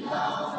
love.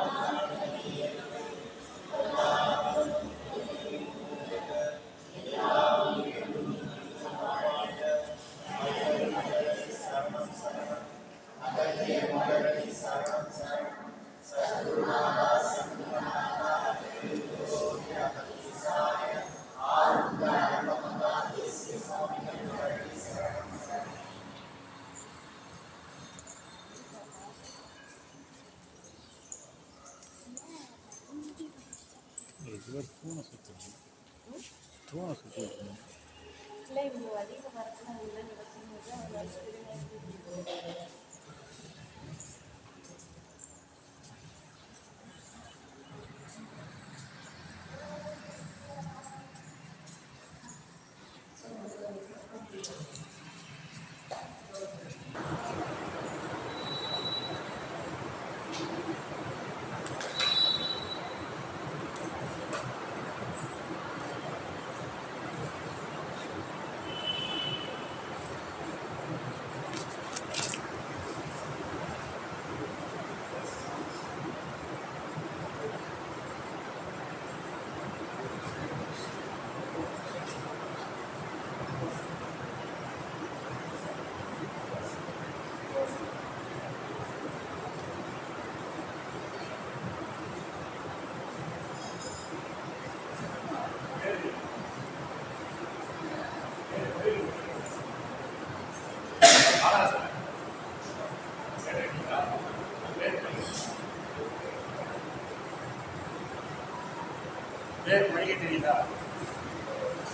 பேர் படிக்க தெரியுதா?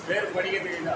பேர் படிக்க தெரியுதா?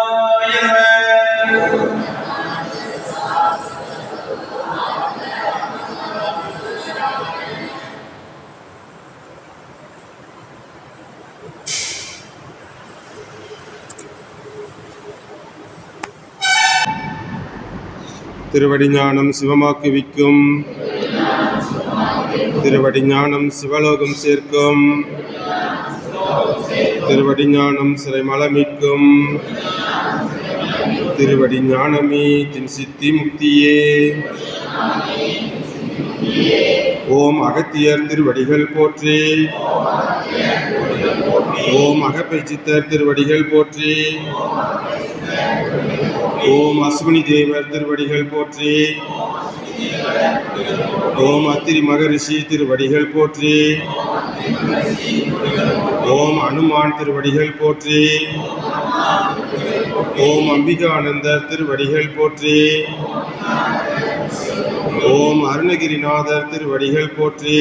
திருவடிஞானம் சிவமாக்குவிக்கும். திருவடிஞானம் சிவலோகம் சேர்க்கும். திருவடிஞானம் சிறை மலமிக்கும் திருவடி ஞானமே தின் சித்தி முக்தியே. ஓம் அகத்தியர் திருவடிகள் போற்றே. ஓம் அகப்பை சித்தர் திருவடிகள் போற்றி. ஓம் அஸ்வினி தேவர் திருவடிகள் போற்றி. ஓம் அத்திரி மகரிஷி திருவடிகள் போற்றி. ஓம் அனுமான் திருவடிகள் போற்றி. ஓம் அம்பிகானந்தர் திருவடிகள் போற்றி. ஓம் அருணகிரிநாதர் திருவடிகள் போற்றி.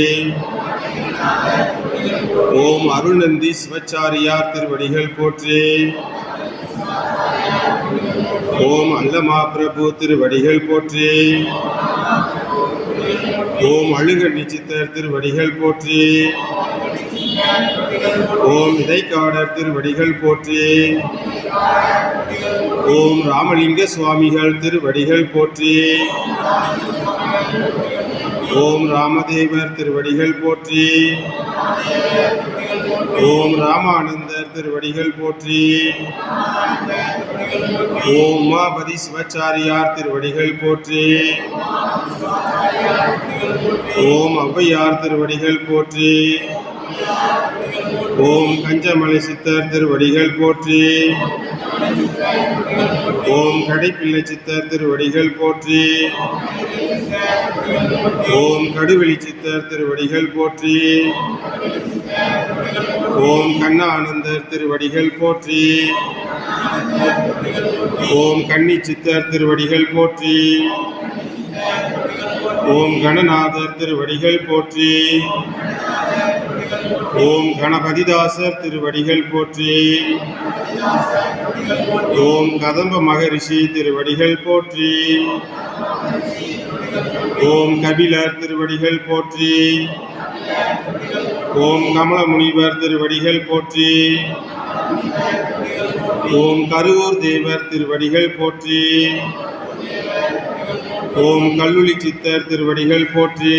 ஓம் அருணந்தி சிவச்சாரியார் திருவடிகள் போற்றே. ஓம் அல்லமா பிரபு திருவடிகள் போற்றே. ஓம் அழுக நிச்சித்தர் திருவடிகள் போற்றே. ஓம் இடைக்காடர் திருவடிகள் போற்றே. ஓம் ராமலிங்க சுவாமிகள் திருவடிகள் போற்றே. ஓம் ராமதேவர் திருவடிகள் போற்றி. ஓம் ராமானந்தர் திருவடிகள் போற்றி. ஓம் உமாபதி சிவச்சாரியார் திருவடிகள் போற்றி. ஓம் ஔவையார் திருவடிகள் போற்றி. ஓம் கஞ்சமலை சித்தர் திருவடிகள் போற்றி. ஓம் கடைப்பிள்ளை சித்தர் திருவடிகள் போற்றி. ஓம் கடுவெளி சித்தர் திருவடிகள் போற்றி. ஓம் கண்ணானந்தர் திருவடிகள் போற்றி. ஓம் கன்னி சித்தர் திருவடிகள் போற்றி. ஓம் கணநாதர் திருவடிகள் போற்றி. ஓம் கணபதிதாசர் திருவடிகள் போற்றி. ஓம் கதம்ப மகரிஷி திருவடிகள் போற்றி. ஓம் கபிலர் திருவடிகள் போற்றி. ஓம் கமல முனிவர் திருவடிகள் போற்றி. ஓம் கருவூர் தேவர் திருவடிகள் போற்றி. ஓம் கல்லூலி சித்தர் திருவடிகள் போற்றி.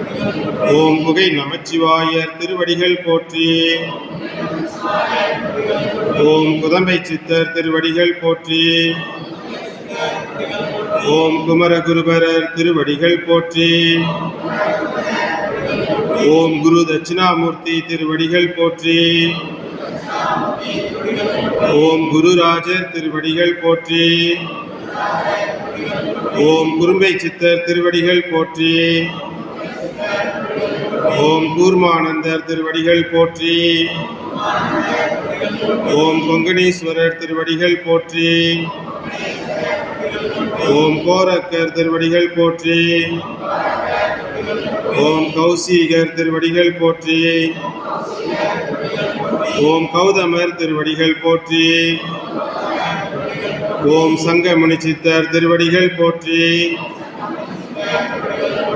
ஓம் புகை நமச்சிவாயர் திருவடிகள் போற்றி. ஓம் குதம்பை சித்தர் திருவடிகள் போற்றி. ஓம் குமரகுருபரர் திருவடிகள் போற்றி. ஓம் குரு தட்சிணாமூர்த்தி திருவடிகள் போற்றி. ஓம் குருராஜர் திருவடிகள் போற்றி. ஓம் குறும்பை சித்தர் திருவடிகள் போற்றி. ஓம் கூர்மானந்தர் திருவடிகள் போற்றி. ஓம் கொங்கணீஸ்வரர் திருவடிகள் போற்றி. ஓம் கோரக்கர் திருவடிகள் போற்றி. ஓம் கௌசிகர் திருவடிகள் போற்றி. ஓம் கௌதமர் திருவடிகள் போற்றி. ஓம் சங்கமுனி சித்தர் திருவடிகள் போற்றி.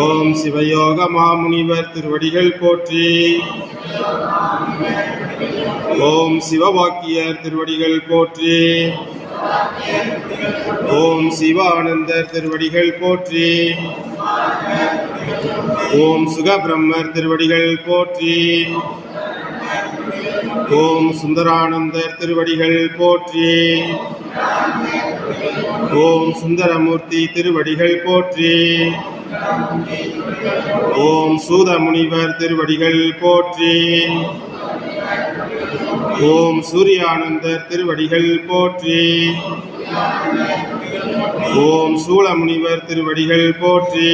ஓம் சிவயோக மாமுனிவர் திருவடிகள் போற்றி. ஓம் சிவவாக்கியர் திருவடிகள் போற்றி. ஓம் சிவானந்தர் திருவடிகள் போற்றி. ஓம் சுகபிரம்மர் திருவடிகள் போற்றி. ஓம் சுந்தரானந்தர் திருவடிகள் போற்றி. ஓம் சுந்தரமூர்த்தி திருவடிகள் போற்றி. ஓம் சூதமுனிவர் திருவடிகள் போற்றி. ஓம் சூரியானந்தர் திருவடிகள் போற்றி. ஓம் சூளமுனிவர் திருவடிகள் போற்றி.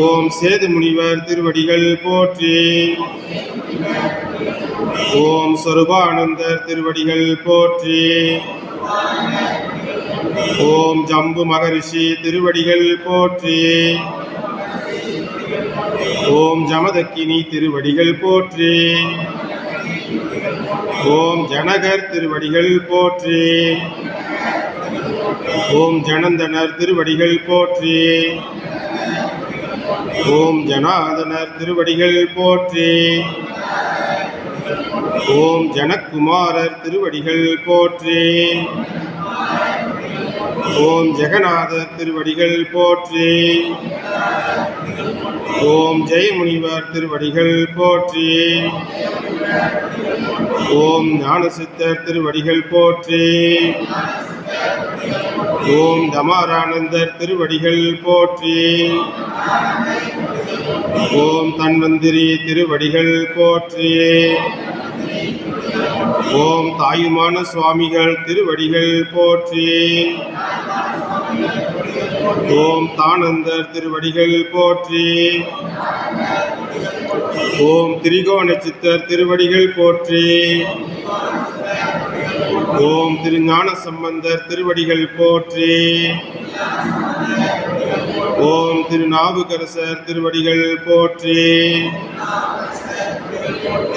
ஓம் சேது முனிவர் திருவடிகள் போற்றி. ஓம் சொருபானந்தர் திருவடிகள் போற்றி. ஓம் ஜம்பு மகரிஷி திருவடிகள் போற்றி. ஓம் ஜமதக்கினி திருவடிகள் போற்றி. ஓம் ஜனகர் திருவடிகள் போற்றி. ஓம் ஜனந்தனர் திருவடிகள் போற்றி. ஓம் ஜனாதனர் திருவடிகள் போற்றி. ஓம் ஜனக்குமாரர் திருவடிகள் போற்றி. ஓம் ஜெகநாதர் திருவடிகள் போற்றி. ஓம் ஜெயமுனிவர் திருவடிகள் போற்றி. ஓம் ஞானசித்தர் திருவடிகள் போற்றி. ஓம் தமாரானந்தர் திருவடிகள் போற்றி. ஓம் தன்வந்திரி திருவடிகள் போற்றி. ஓம் தாயுமான சுவாமிகள் திருவடிகள் போற்றி. ஓம் தானந்தர் திருவடிகள் போற்றி. ஓம் திரிகோண சித்தர் திருவடிகள் போற்றி. ஓம் திருஞான சம்பந்தர் திருவடிகள் போற்றி. ஓம் திருநாவுக்கரசர் திருவடிகள் போற்றி.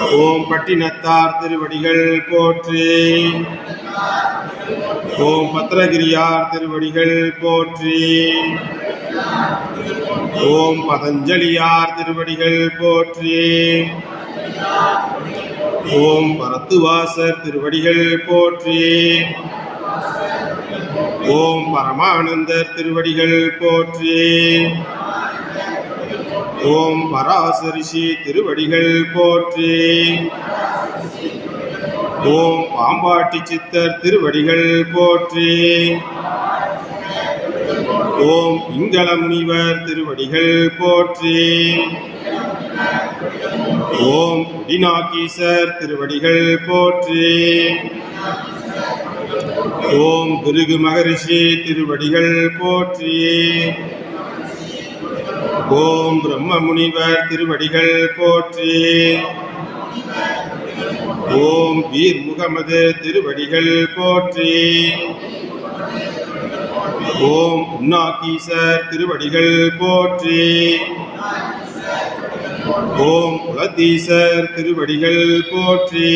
ஓம் பட்டினத்தார் திருவடிகள் போற்றி. ஓம் பத்ரகிரியார் திருவடிகள் போற்றி. ஓம் பதஞ்சலியார் திருவடிகள் போற்றி. ஓம் பரத்துவாசர் திருவடிகள் போற்றி. ஓம் பரமானந்தர் திருவடிகள் போற்றி. ஓம் பராசரிஷி திருவடிகள் போற்றி. ஓம் பாம்பாட்டி சித்தர் திருவடிகள் போற்றி. ஓம் பிங்கள முனிவர் திருவடிகள் போற்றி. ஓம் குடிநாக்கீசர் திருவடிகள் போற்றி. ஓம் பிருகு மகரிஷி திருவடிகள் போற்றி. ஓம் பிரம்ம முனிவர் திருவடிகள் போற்றி. ஓம் வீர் முகமது திருவடிகள் போற்றி. ஓம் உன்னாக்கீசர் திருவடிகள் போற்றி. ஓம் குலத்தீசர் திருவடிகள் போற்றி.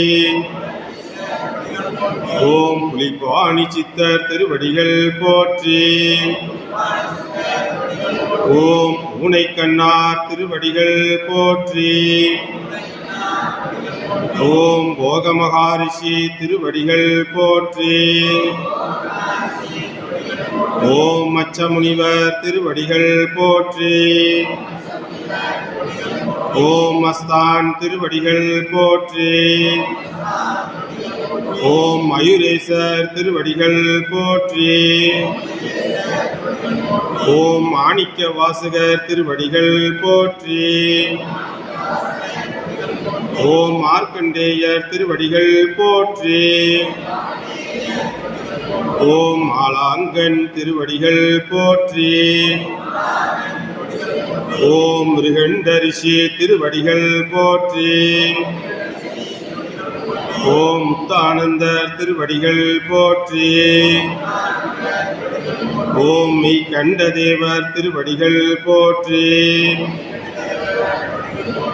ஓம் புலிபாணி சித்தர் திருவடிகள் போற்றி. ஓம் ஊனை கண்ணார் திருவடிகள் போற்றி. ஓம் போகமகாரிஷி திருவடிகள் போற்றி. ஓம் மச்ச முனிவர் திருவடிகள் போற்றி. ஓம் மஸ்தான் திருவடிகள் போற்றி. ஓம் மயூரேசர் திருவடிகள் போற்றி. ஓம் மாணிக்க வாசகர் திருவடிகள் போற்றி. ஓம் மார்க்கண்டேயர் திருவடிகள் போற்றி. ஓம் ஆலாங்கன் திருவடிகள் போற்றி. ஓம் மிருகண்டரிஷி திருவடிகள் போற்றி. ஓம் முத்தானந்தர் திருவடிகள் போற்றி. ஓம் மெய் கண்ட தேவர் திருவடிகள் போற்றி.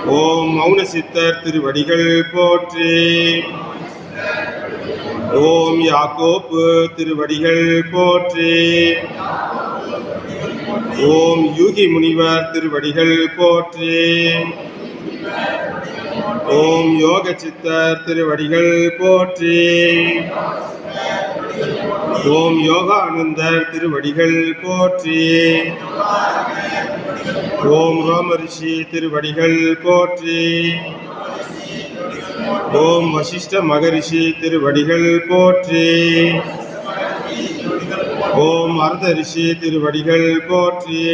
ஓம் மௌன சித்தர் திருவடிகள் போற்றி. ஓம் யாக்கோப்பு திருவடிகள் போற்றி. ஓம் யூகி முனிவர் திருவடிகள் போற்றி. ஓம் யோக சித்தர் திருவடிகள் போற்றி. ஓம் யோகானந்தர் திருவடிகள் போற்றி. ஓம் ரோமரிஷி திருவடிகள் போற்றி. ஓம் வசிஷ்ட மகரிஷி திருவடிகள் போற்றி. ஓம் அர்த்த ரிஷி திருவடிகள் போற்றி.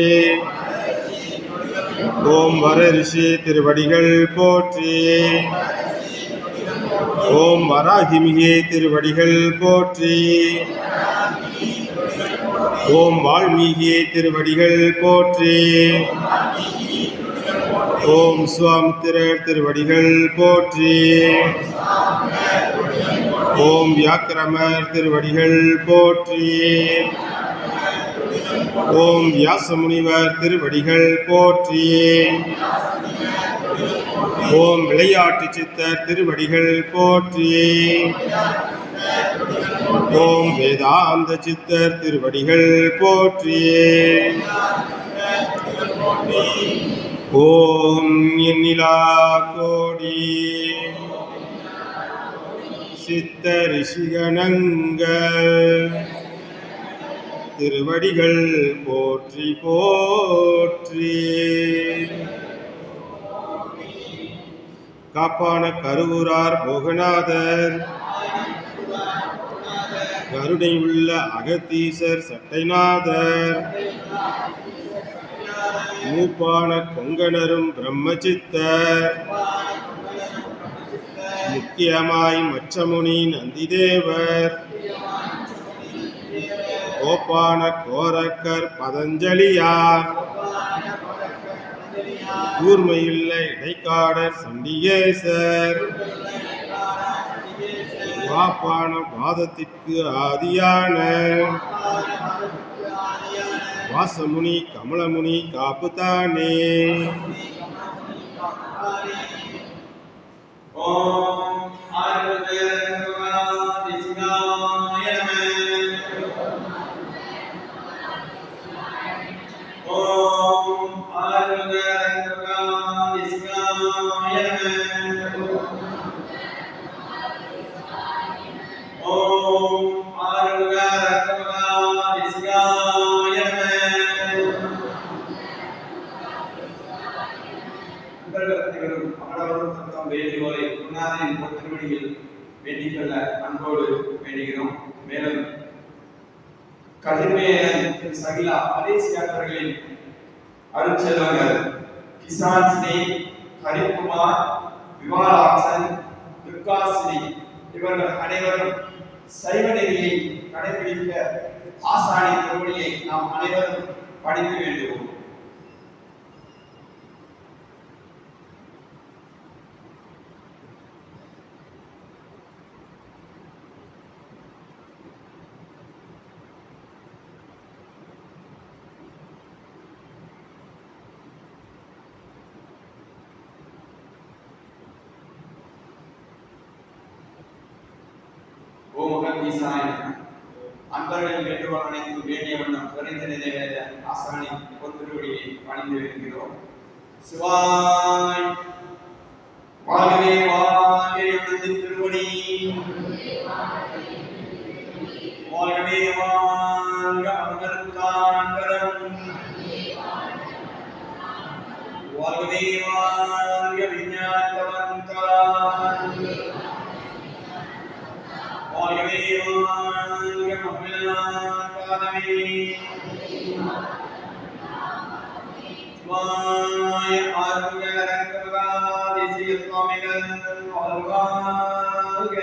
ஓம் வர ரிஷி திருவடிகள் போற்றி. ஓம் வராகிமிகே திருவடிகள் போற்றி. ஓம் வால்மீகியே திருவடிகள் போற்றி. ஓம் சுவாமித்திரர் திருவடிகள் போற்றி. ஓம் வியாக்கிரமர் திருவடிகள் போற்றி. ஓம் வியாசமுனிவர் திருவடிகள் போற்றி. ஓம் விளையாட்டு சித்தர் திருவடிகள் போற்றி. ஓம் வேதாந்த சித்தர் திருவடிகள் போற்றி. ஓம் எண்ணிலா கோடி. சித்த ரிஷிகணங்கள். திருவடிகள் போற்றி போற்றி. காப்பான கருவூரார் போகநாதர் கருணை உள்ள அகத்தீசர் சட்டைநாதர். மூப்பான கொங்கணரும் பிரம்மசித்தர் முக்கியமாய் மச்சமுனி நந்திதேவர். கோப்பான கோரக்கர் பதஞ்சலியார். கூர்மையுள்ள இடைக்காடர் சண்டிகேசர். வாப்பான பாதத்திற்கு ஆதியான. வாசமுனி கமலமுனி காப்புதானே ஓம் ஆறுதல் ஓமுகம் ஈசாய வேண்டுகோள் அனைத்து வேண்டிய வண்ணம் குறைந்த நிறைவேற ஆசானின் பொன்திருவடியை பணிந்து வருகிறோம் சிவாய் மகிழான் பாதமே வாய ஆறுமுக ரங்கமகாதேசிய சுவாமிகள் வாழ்க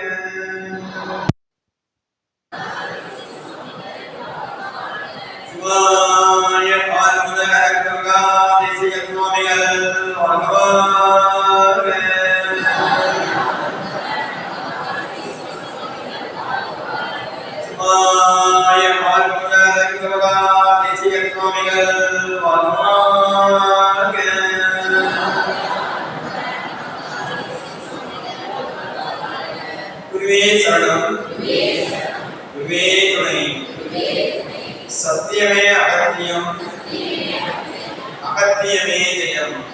சிவாய ஆறுமுக ரங்கமகாதேசிய சுவாமிகள் வாழ்க ரங்கமகாதேசிய சுவாமிகள் குருவே சரணம். குருவே துணை. சத்தியமே அகத்தியம். அகத்தியமே ஜெயம்.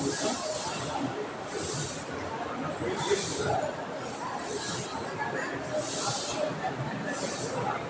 Thank you.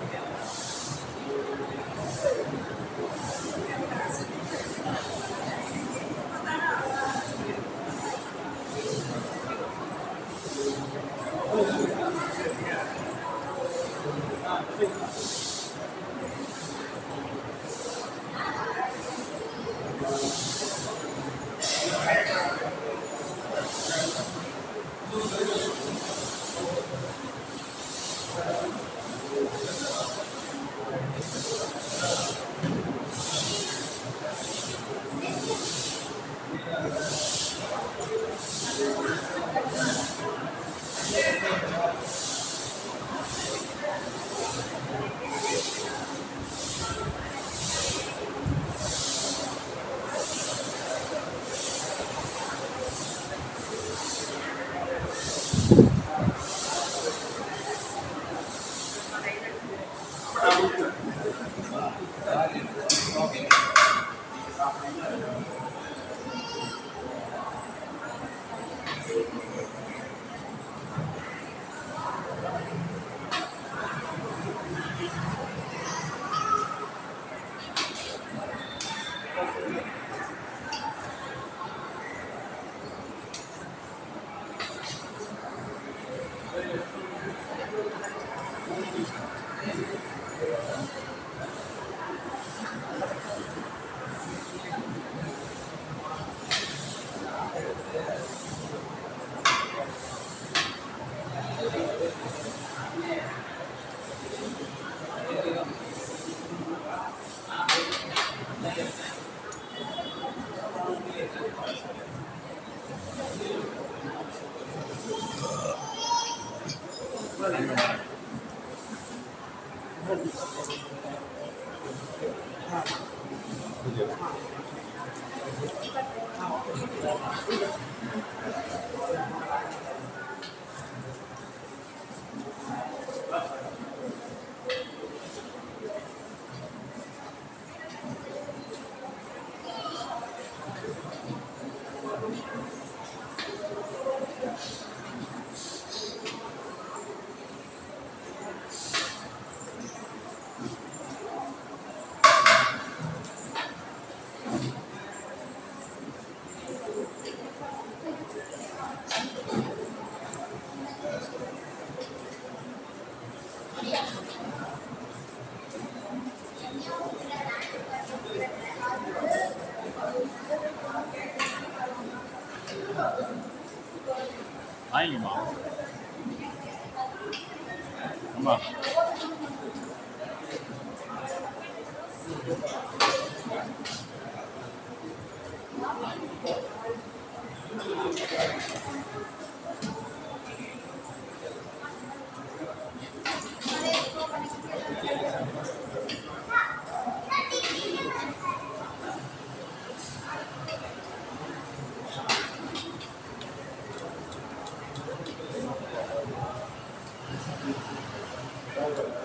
Thank you.